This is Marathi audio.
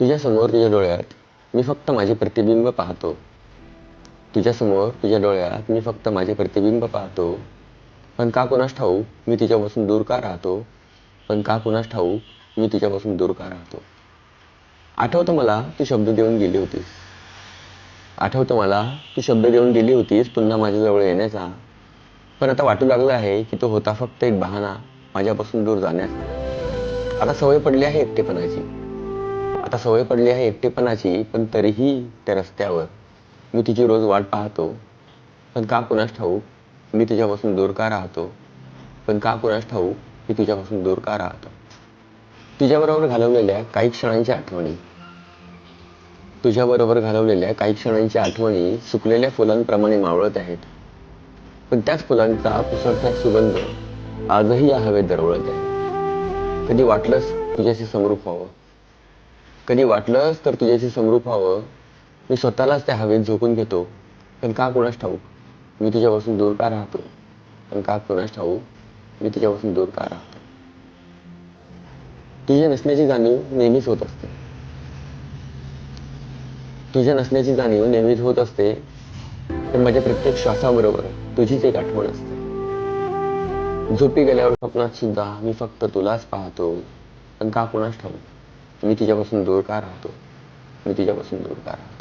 तुझ्यासमोर तुझ्या डोळ्यात मी फक्त माझे प्रतिबिंब पाहतो. तुझ्यासमोर तुझ्या डोळ्यात मी फक्त माझे प्रतिबिंब पाहतो. पण का कुणास ठाऊक मी तिच्यापासून दूर का राहतो? पण का कुणास ठाऊक मी तिच्यापासून दूर का राहतो? आठवतं मला तू शब्द देऊन गेली होतीस. आठवतं मला तू शब्द देऊन गेली होतीस पुन्हा माझ्याजवळ येण्याचा. पण आता वाटू लागलं आहे की तो होता फक्त एक बहाणा माझ्यापासून दूर जाण्याचा. आता सवय पडली आहे एकटेपणाची. आता सवय पडली आहे एकटेपणाची पण तरीही त्या रस्त्यावर. मी तिची रोज वाट पाहतो. पण का कुणास ठाऊक? मी तिच्यापासून दूर का राहतो? पण का कुणास ठाऊक? मी तुझ्यापासून दूर का राहतो? तुझ्याबरोबर घालवलेल्या काही क्षणांच्या आठवणी. तुझ्याबरोबर घालवलेल्या काही क्षणांच्या आठवणी सुकलेल्या फुलांप्रमाणे मावळत आहेत. पण त्याच फुलांचा पुसटसा सुगंध आजही या हवेत दरवळत आहे. कधी वाटलंच तुझ्याशी समरूप व्हावं? कधी वाटलंच तर तुझ्याशी समरूप व्हावं? मी स्वतःलाच त्या हवेत झोपून घेतो. पण का कुणास ठाऊक? मी तुझ्यापासून दूर का राहतो? पण का कुणास ठाऊक? मी तुझ्यापासून दूर का राहतो? तुझ्या नसण्याची जाणीव नेहमीच होत असते. तुझ्या नसण्याची जाणीव नेहमीच होत असते. तर माझ्या प्रत्येक श्वासाबरोबर तुझीच एक आठवण असते. झोपी गेल्यावर स्वप्नात सुद्धा मी फक्त तुलाच पाहतो. पण का कुणास ठाऊक? मी तिच्यापासून दूर का राहतो? मी तिच्यापासून दूर का राहतो?